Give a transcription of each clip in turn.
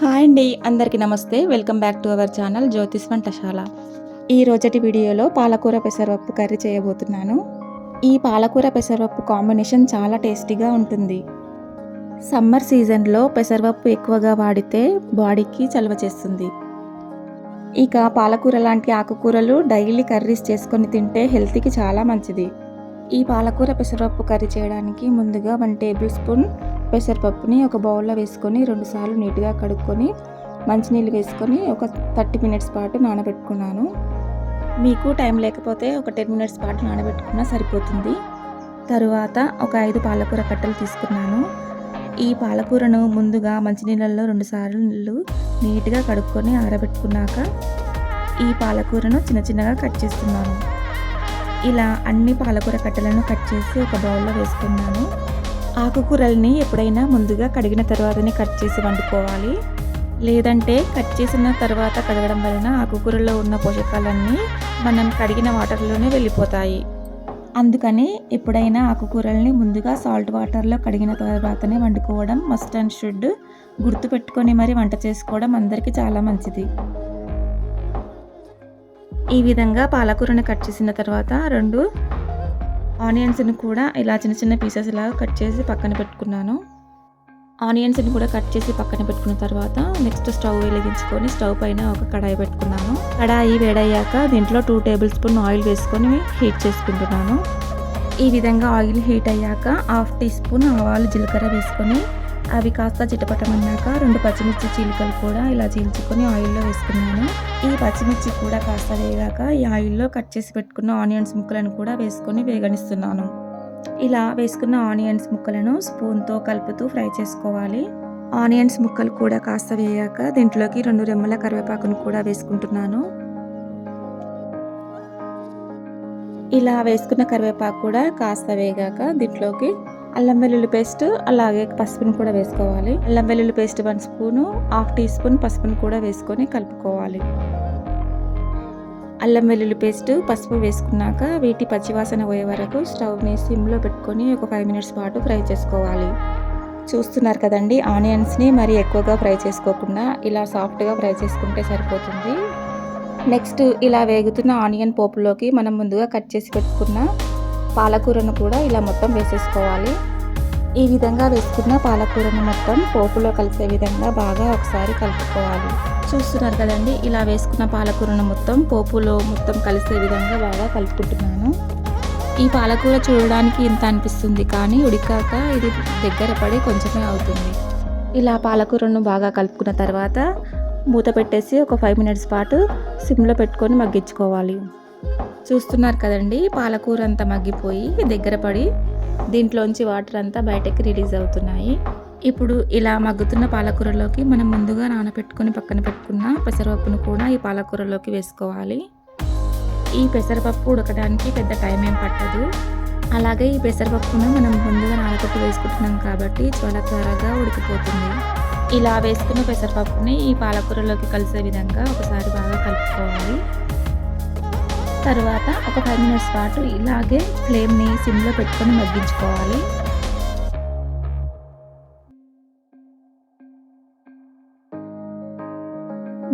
Hi అండి అందరికీ నమస్తే. Welcome back to our channel Jyotish Vantashala. ఈ రోజటి వీడియోలో పాలకూర పెసరపప్పు కర్రీ చేయబోతున్నాను. ఈ పాలకూర పెసరపప్పు కాంబినేషన్ చాలా టేస్టీగా ఉంటుంది. సమ్మర్ సీజన్లో పెసరపప్పు ఎక్కువగా వాడితే బాడీకి చలవ చేస్తుంది. ఇక పాలకూర లాంటి ఆకుకూరలు డైలీ కర్రీస్ చేసుకొని తింటే హెల్త్కి చాలా మంచిది. ఈ పాలకూర పెసరపప్పు కర్రీ చేయడానికి ముందుగా వన్ టేబుల్ స్పూన్ పెసరపప్పుని ఒక బౌల్లో వేసుకొని రెండుసార్లు నీట్గా కడుక్కొని మంచినీళ్ళు వేసుకొని ఒక థర్టీ మినిట్స్ పాటు నానబెట్టుకున్నాను. మీకు టైం లేకపోతే ఒక టెన్ మినిట్స్ పాటు నానబెట్టుకున్నా సరిపోతుంది. తరువాత ఒక ఐదు పాలకూర కట్టలు తీసుకున్నాను. ఈ పాలకూరను ముందుగా మంచినీళ్ళల్లో రెండుసార్లు నీళ్ళు నీట్గా కడుక్కొని ఆరబెట్టుకున్నాక ఈ పాలకూరను చిన్న చిన్నగా కట్ చేస్తున్నాను. ఇలా అన్ని పాలకూర కట్టలను కట్ చేసి ఒక బౌల్లో వేసుకున్నాను. ఆకుకూరల్ని ఎప్పుడైనా ముందుగా కడిగిన తర్వాతనే కట్ చేసి వండుకోవాలి. లేదంటే కట్ చేసిన తర్వాత కడగడం వలన ఆకుకూరలో ఉన్న పోషకాలన్నీ మనం కడిగిన వాటర్లోనే వెళ్ళిపోతాయి. అందుకని ఎప్పుడైనా ఆకుకూరల్ని ముందుగా సాల్ట్ వాటర్లో కడిగిన తర్వాతనే వండుకోవడం మస్ట్ అండ్ షుడ్ గుర్తుపెట్టుకొని మరి వంట చేసుకోవడం అందరికీ చాలా మంచిది. ఈ విధంగా పాలకూరని కట్ చేసిన తర్వాత రెండు ఆనియన్స్ని కూడా ఇలా చిన్న చిన్న పీసెస్ ఇలా కట్ చేసి పక్కన పెట్టుకున్నాను. ఆనియన్స్ని కూడా కట్ చేసి పక్కన పెట్టుకున్న తర్వాత నెక్స్ట్ స్టవ్ వెలిగించుకొని స్టవ్ పైన ఒక కడాయి పెట్టుకున్నాను. కడాయి వేడయ్యాక దీంట్లో టూ టేబుల్ స్పూన్ ఆయిల్ వేసుకొని హీట్ చేసుకుంటున్నాను. ఈ విధంగా ఆయిల్ హీట్ అయ్యాక హాఫ్ టీ స్పూన్ ఆవాలు జీలకర్ర వేసుకొని అవి కాస్త చిటపటమన్నాక రెండు పచ్చిమిర్చి చీలికలు కూడా ఇలా చీల్చుకొని ఆయిల్లో వేసుకున్నాను. ఈ పచ్చిమిర్చి కూడా కాస్త వేగాక ఈ ఆయిల్లో కట్ చేసి పెట్టుకున్న ఆనియన్స్ ముక్కలను కూడా వేసుకొని వేగనిస్తున్నాను. ఇలా వేసుకున్న ఆనియన్స్ ముక్కలను స్పూన్తో కలుపుతూ ఫ్రై చేసుకోవాలి. ఆనియన్స్ ముక్కలు కూడా కాస్త వేయాక దీంట్లోకి రెండు రెమ్మల కరివేపాకును కూడా వేసుకుంటున్నాను. ఇలా వేసుకున్న కరివేపాకు కూడా కాస్త వేగాక దీంట్లోకి అల్లం వెల్లుల్లి పేస్ట్ అలాగే పసుపును కూడా వేసుకోవాలి. అల్లం వెల్లుల్లి paste one spoon half teaspoon పసుపును కూడా వేసుకొని కలుపుకోవాలి. అల్లం వెల్లుల్లి పేస్ట్ పసుపు వేసుకున్నాక వీటి పచ్చివాసన పోయే వరకు స్టవ్ని సిమ్లో పెట్టుకొని ఒక ఫైవ్ మినిట్స్ పాటు ఫ్రై చేసుకోవాలి. చూస్తున్నారు కదండి ఆనియన్స్ని మరి ఎక్కువగా ఫ్రై చేసుకోకుండా ఇలా సాఫ్ట్గా ఫ్రై చేసుకుంటే సరిపోతుంది. నెక్స్ట్ ఇలా వేగుతున్న ఆనియన్ పోపులోకి మనం ముందుగా కట్ చేసి పెట్టుకున్న పాలకూరను కూడా ఇలా మొత్తం వేసేసుకోవాలి. ఈ విధంగా వేసుకున్న పాలకూరను మొత్తం పోపులో కలిసే విధంగా బాగా ఒకసారి కలుపుకోవాలి. చూస్తున్నారు కదండి ఇలా వేసుకున్న పాలకూరను మొత్తం పోపులో మొత్తం కలిసే విధంగా బాగా కలుపుకుంటున్నాను. ఈ పాలకూర చూడడానికి ఇంత అనిపిస్తుంది కానీ ఉడికాక ఇది దగ్గర పడి కొంచెమే అవుతుంది. ఇలా పాలకూరను బాగా కలుపుకున్న తర్వాత మూత పెట్టేసి ఒక ఫైవ్ మినిట్స్ పాటు సిమ్లో పెట్టుకొని మగ్గించుకోవాలి. చూస్తున్నారు కదండి పాలకూర అంతా మగ్గిపోయి దగ్గర పడి దీంట్లోంచి వాటర్ అంతా బయటకి రిలీజ్ అవుతున్నాయి. ఇప్పుడు ఇలా మగ్గుతున్న పాలకూరలోకి మనం ముందుగా నానబెట్టుకొని పక్కన పెట్టుకున్న పెసరపప్పును కూడా ఈ పాలకూరలోకి వేసుకోవాలి. ఈ పెసరపప్పు ఉడకడానికి పెద్ద టైం ఏం పట్టదు. అలాగే ఈ పెసరపప్పును మనం ముందుగా నానబెట్టి వేసుకుంటున్నాం కాబట్టి చాలా త్వరగా ఉడికిపోతుంది. ఇలా వేసుకున్న పెసరపప్పుని ఈ పాలకూరలోకి కలిసే విధంగా ఒకసారి బాగా కలుపుకోవాలి. తర్వాత ఒక ఫైవ్ మినిట్స్ పాటు ఇలాగే ఫ్లేమ్ని సిమ్లో పెట్టుకొని మగ్గించుకోవాలి.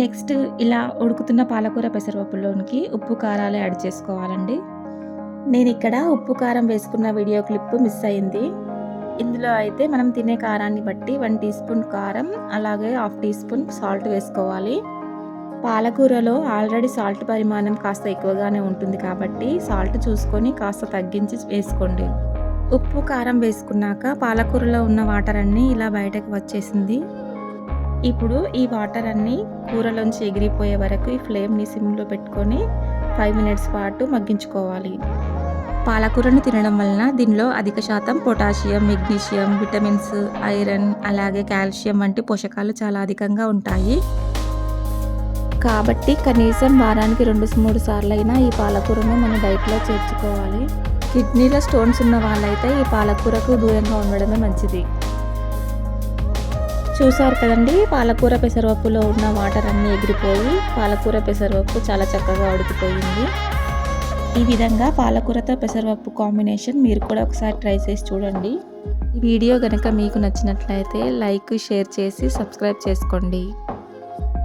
నెక్స్ట్ ఇలా ఉడుకుతున్న పాలకూర పెసరపప్పులోనికి ఉప్పు కారాలు యాడ్ చేసుకోవాలండి. నేను ఇక్కడ ఉప్పు కారం వేసుకున్న వీడియో క్లిప్ మిస్ అయింది. ఇందులో అయితే మనం తినే కారాన్ని బట్టి వన్ టీ స్పూన్ కారం అలాగే హాఫ్ టీ స్పూన్ సాల్ట్ వేసుకోవాలి. పాలకూరలో ఆల్రెడీ సాల్ట్ పరిమాణం కాస్త ఎక్కువగానే ఉంటుంది కాబట్టి సాల్ట్ చూసుకొని కాస్త తగ్గించి వేసుకోండి. ఉప్పు కారం వేసుకున్నాక పాలకూరలో ఉన్న వాటర్ అన్నీ ఇలా బయటకు వచ్చేసింది. ఇప్పుడు ఈ వాటర్ అన్నీ కూరలోంచి ఎగిరిపోయే వరకు ఈ ఫ్లేమ్ని సిమ్లో పెట్టుకొని ఫైవ్ మినిట్స్ పాటు మగ్గించుకోవాలి. పాలకూరను తినడం వలన దీనిలో అధిక శాతం పొటాషియం మెగ్నీషియం విటమిన్స్ ఐరన్ అలాగే కాల్షియం వంటి పోషకాలు చాలా అధికంగా ఉంటాయి. కాబట్టి కనీసం వారానికి రెండు మూడు సార్లు అయినా ఈ పాలకూరను మన డైట్లో చేర్చుకోవాలి. కిడ్నీలో స్టోన్స్ ఉన్న వాళ్ళైతే ఈ పాలకూరకు దూరంగా ఉండడమే మంచిది. చూసారు కదండి పాలకూర పెసరపప్పులో ఉన్న వాటర్ అన్నీ ఎగిరిపోయి పాలకూర పెసరపప్పు చాలా చక్కగా ఉడికిపోయింది. ఈ విధంగా పాలకూరతో పెసరపప్పు కాంబినేషన్ మీరు కూడా ఒకసారి ట్రై చేసి చూడండి. ఈ వీడియో కనుక మీకు నచ్చినట్లయితే లైక్ షేర్ చేసి సబ్స్క్రైబ్ చేసుకోండి.